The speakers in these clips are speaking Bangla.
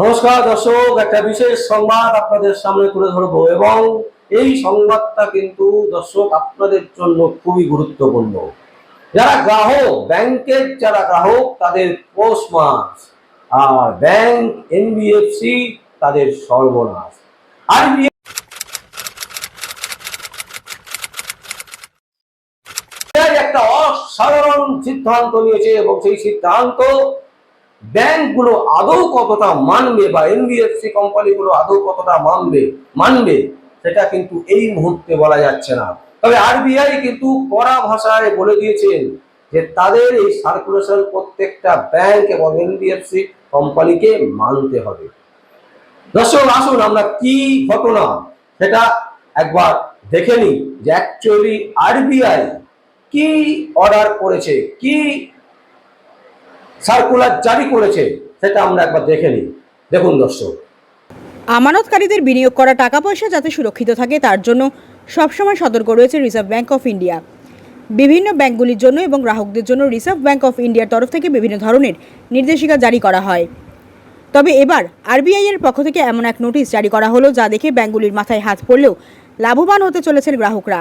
নমস্কার, দর্শক, একটা বিশেষ সংবাদ আপনাদের সামনে তুলে ধরবো এবং এই সংবাদটা কিন্তু, দর্শক, আপনাদের জন্য খুবই গুরুত্বপূর্ণ। যারা গ্রাহক, ব্যাংকের যারা গ্রাহক, তাদের পৌষ মাস, আর ব্যাংক এনবিএফসি তাদের সর্বনাশ। আর একটা অসাধারণ সিদ্ধান্ত নিয়েছে এবং সেই সিদ্ধান্ত ব্যাংকগুলো আদৌ কতটা মানবে বা এনবিএফসি কোম্পানিগুলো আদৌ কতটা মানবে মানবে, সেটা কিন্তু এই মুহূর্তে বলা যাচ্ছে না। তবে আরবিআই কিন্তু কড়া ভাষায় বলে দিয়েছেন যে তাদের এই সার্কুলেশন প্রত্যেকটা ব্যাংক এবং এনবিএফসি কোম্পানিকে মানতে হবে। দর্শক, আসুন আমরা কি ঘটনা সেটা একবার দেখে নিই যে অ্যাকচুয়ালি আরবিআই কি অর্ডার করেছে, কি সার্কুলার জারি করেছে, সেটা আমরা একবার দেখে নিই। দেখুন দর্শক। আমানতকারীদের বিনিয়োগ করা টাকা পয়সা যাতে সুরক্ষিত থাকে, তার জন্য সবসময় সতর্ক রয়েছে রিজার্ভ ব্যাংক অফ ইন্ডিয়া বিভিন্ন ব্যাংকগুলির জন্য এবং গ্রাহকদের জন্য রিজার্ভ ব্যাংক অফ ইন্ডিয়ার তরফ থেকে বিভিন্ন ধরনের নির্দেশিকা জারি করা হয়। তবে এবার আরবিআই এর পক্ষ থেকে এমন এক নোটিশ জারি করা হলো, যা দেখে ব্যাংকগুলির মাথায় হাত পড়লেও লাভবান হতে চলেছেন গ্রাহকরা।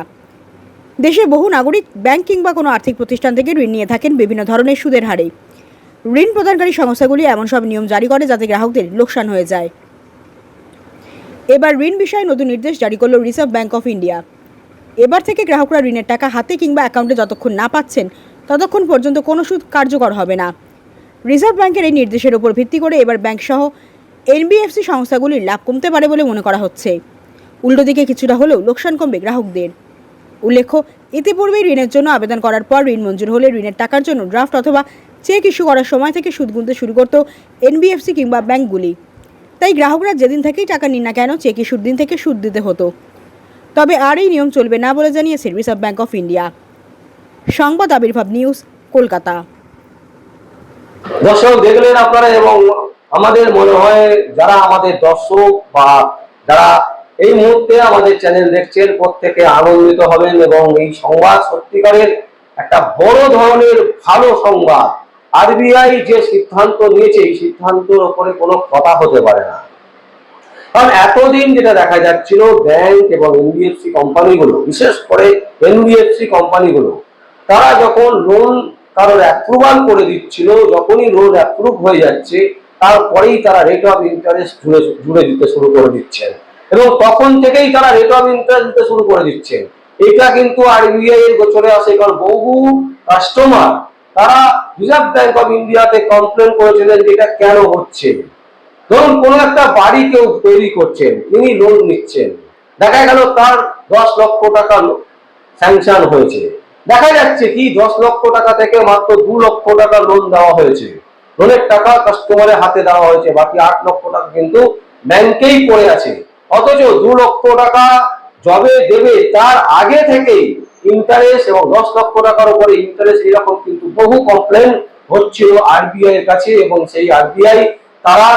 দেশে বহু নাগরিক ব্যাংক কিংবা কোনো আর্থিক প্রতিষ্ঠান থেকে ঋণ নিয়ে থাকেন বিভিন্ন ধরনের সুদের হারে। ঋণ প্রদানকারী সংস্থাগুলি এমন সব নিয়ম জারি করে যাতে গ্রাহকদের লোকসান হয়ে যায়। এবার ঋণ বিষয়ে নতুন নির্দেশ জারি করল রিজার্ভ ব্যাংক অফ ইন্ডিয়া এবার থেকে গ্রাহকরা ঋণের টাকা হাতে কিংবা অ্যাকাউন্টে যতক্ষণ না পাচ্ছেন, ততক্ষণ পর্যন্ত কোনো সুদ কার্যকর হবে না। রিজার্ভ ব্যাংকের এই নির্দেশের উপর ভিত্তি করে এবার ব্যাংক সহ এনবিএফসি সংস্থাগুলির লাভ কমতে পারে বলে মনে করা হচ্ছে। উল্টো দিকে কিছুটা হলেও লোকসান কমবে গ্রাহকদের। উল্লেখ্য, ইতিপূর্বেই ঋণের জন্য আবেদন করার পর ঋণ মঞ্জুর হলে ঋণের টাকার জন্য ড্রাফট অথবা চেক ইস্যু করার সময় থেকে সুদ গুনতে শুরু করত এনবিএফসি কিংবা ব্যাংকগুলি। তাই গ্রাহকরা যেদিন থেকেই টাকা নিন না কেন চেক ইস্যুর দিন থেকে সুদ দিতে হতো। তবে আর এই নিয়ম চলবে না বলে জানিয়েছে রিজার্ভ ব্যাংক অফ ইন্ডিয়া সংবাদ আবির্ভাব নিউজ, কলকাতা। দর্শক, দেখলেন আপনারা এবং আমাদের মনে হয় যারা আমাদের দর্শক বা যারা এই মুহূর্তে আমাদের চ্যানেল দেখছেন, প্রত্যেকে আনন্দিত হবেন এবং এই সংবাদ সত্যিকারের একটা বড় ধরনের ভালো সংবাদ। আরবিআই যে সিদ্ধান্ত নিয়েছে, এই সিদ্ধান্তের ওপরে কোনো কথা হতে পারে না। কারণ এতদিন যেটা দেখা যাচ্ছিল, ব্যাংক এবং এনবিএফসি কোম্পানিগুলো, বিশেষ করে এনবিএফসি কোম্পানিগুলো, তারা যখন লোন কারোর অ্যাপ্রুভাল করে দিচ্ছিল, যখনই লোন অ্যাপ্রুভ হয়ে যাচ্ছে, তারপরেই তারা রেট অফ ইন্টারেস্ট জুড়ে জুড়ে দিতে শুরু করে দিচ্ছেন। এবং তখন থেকেই তারা রেট অফ ইন্টারেস্ট দিতে শুরু করে দিচ্ছেন। এটা কিন্তু আরবিআই এর গোচরে আসে, কারণ বহু কাস্টমার তারা রিজার্ভ ব্যাংক অফ ইন্ডিয়াতে কমপ্লেন করেছিলেন যে এটা কেন হচ্ছে। ধরুন, কোনো একটা বাড়ি কেউ তৈরি করছেন, তিনি লোন নিচ্ছেন। দেখা গেল তার দশ লক্ষ টাকা স্যাংশন হয়েছে। দেখা যাচ্ছে কি, দশ লক্ষ টাকা থেকে মাত্র দু লক্ষ টাকা লোন দেওয়া হয়েছে। লোনের টাকা কাস্টমারের হাতে দেওয়া হয়েছে, বাকি আট লক্ষ টাকা কিন্তু ব্যাংকেই পড়ে আছে। অথচ দু লক্ষ টাকা জবে দেবে তার আগে থেকেই ইন্টারেস্ট এবং দশ লক্ষ টাকার উপরে ইন্টারেস্ট এরকম কিন্তু বহু কমপ্লেন হচ্ছিল আরবিআই এর কাছে এবং সেই আরবিআই তারা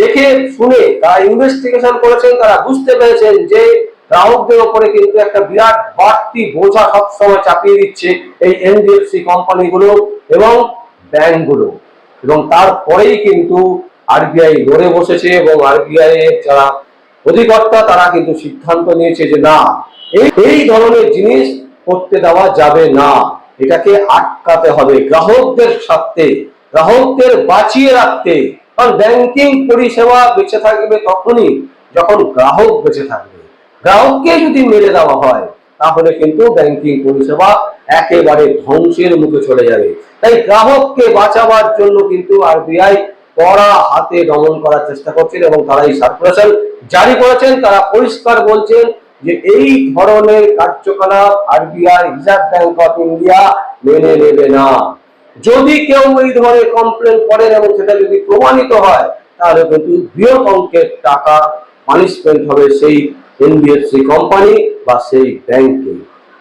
দেখে, শুনে, তারা ইনভেস্টিগেশন করেছেন, তারা বুঝতে পেরেছেন যে গ্রাহকদের উপরে কিন্তু একটা বিরাট বাড়তি বোঝা সবসময় চাপিয়ে দিচ্ছে এই এনবিএফসি কোম্পানিগুলো এবং ব্যাংকগুলো এবং তারপরেই কিন্তু আরবিআই লড়ে বসেছে এবং আরবিআই এর যারা অধিকর্তা তারা কিন্তু সিদ্ধান্ত নিয়েছে যে না, এই ধরনের জিনিস করতে দেওয়া যাবে না। এটাকে আটকাতে হবে। গ্রাহকদের স্বার্থে, গ্রাহকদের বাঁচিয়ে রাখতে। কারণ ব্যাংকিং পরিষেবা বেঁচে থাকবে তখনই যখন গ্রাহক বেঁচে থাকবে। গ্রাহককে যদি মেরে দেওয়া হয়, তাহলে কিন্তু ব্যাংকিং পরিষেবা একেবারে ধ্বংসের মুখে চলে যাবে। তাই গ্রাহককে বাঁচাবার জন্য কিন্তু আরবিআই কড়া হাতে দমন করার চেষ্টা করছেন এবং তারা এই সার্কুলেশন জারি করেছেন। তারা পরিষ্কার বলছেন যে এই ধরনের কার্যকলাপ RBI, Reserve Bank of India মেনে নেবে না। যদি কেউ এই ধরনের কমপ্লেন করেন এবং সেটা যদি প্রমাণিত হয়, তাহলে কিন্তু বৃহৎ অঙ্কের টাকা পানিশমেন্ট হবে সেই এনবিএফসি কোম্পানি বা সেই ব্যাংকে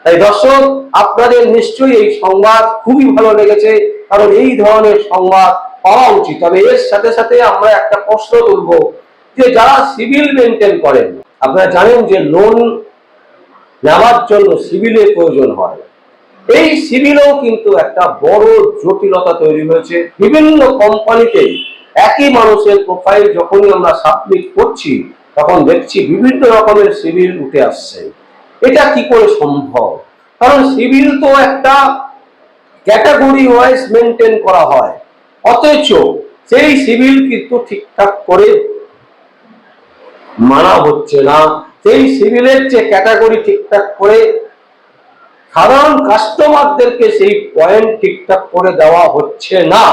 তাই দর্শক, আপনাদের নিশ্চয়ই এই সংবাদ খুবই ভালো লেগেছে, কারণ এই ধরনের সংবাদ পাওয়া উচিত। তবে এর সাথে সাথে আমরা একটা প্রশ্ন তুলব যে যারা সিভিল মেনটেন করেন আপনারা জানেন যে লোন নেওয়ার জন্য সিভিলের প্রয়োজন হয়। এই সিভিলেও কিন্তু একটা বড় জটিলতা তৈরি হয়েছে। বিভিন্ন কোম্পানিতে একই মানুষের প্রোফাইল যখনই আমরা সাবমিট করছি, তখন দেখছি বিভিন্ন রকমের সিভিল উঠে আসছে। এটা কি করে সম্ভব? কারণ সিভিল তো একটা ক্যাটাগরি ওয়াইজ মেনটেন করা হয়। অথচ সেই সিভিল কিন্তু ঠিকঠাক করে মানা হচ্ছে না। সেই সিভিলের যে ক্যাটাগরি ঠিকঠাক করে, সাধারণ কাস্টমারদেরকে সেই পয়েন্ট ঠিকঠাক করে দেওয়া হচ্ছে না।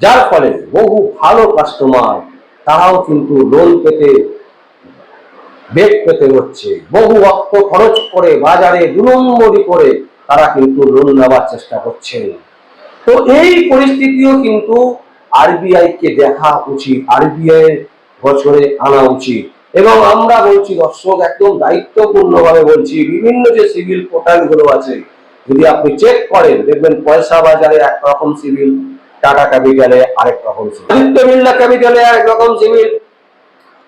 যার ফলে বহু ভালো কাস্টমার তারাও কিন্তু লোন পেতে, বেগ পেতে হচ্ছে। বহু অর্থ খরচ করে, বাজারে দু নম্বরি করে তারা কিন্তু লোন নেওয়ার চেষ্টা করছেন। তো এই পরিস্থিতিও কিন্তু আরবিআই কে দেখা উচিত। আরবিআই বছরে আনা উচিত। এবং আমরা বলছি, দর্শক, একদম দায়িত্বপূর্ণ ভাবে বলছি, বিভিন্ন যে সিভিল পোর্টালগুলো আছে, যদি আপনি চেক করেন, দেখবেন পয়সা বাজারে একরকম সিভিল টাটা ক্যাপিটালে আরেক রকম সিভিল আদিত্য বিড়লা ক্যাপিটালে আরেক রকম সিভিল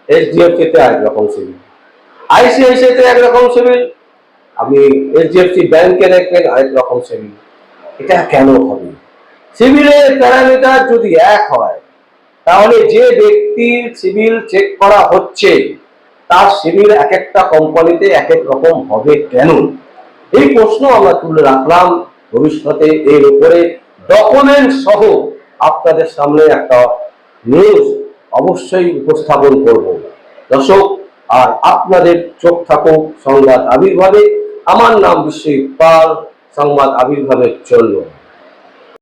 এইচডিএফসি আরেক রকম সিভিল আইসিআইসিআই তে একরকম সিভিল আপনি এইচডিএফসি ব্যাংকে দেখবেন আরেক রকম সিভিল এটা কেন হবে? সিভিলের প্যারামিটার যদি এক হয় তাহলে যে ব্যক্তির সিভিল চেক করা হচ্ছে, তার সিভিল এক একটা কোম্পানিতে এক এক রকম হবে কেন? এই প্রশ্ন আমরা তুলে রাখলাম। ভবিষ্যতে এর উপরে ডকুমেন্ট সহ আপনাদের সামনে একটা নিউজ অবশ্যই উপস্থাপন করব। দর্শক, আর আপনাদের চোখ থাকুক সংবাদ আবির্ভাবে। আমার নাম বিশ্বজিৎ পাল, সংবাদ আবির্ভাবের জন্য।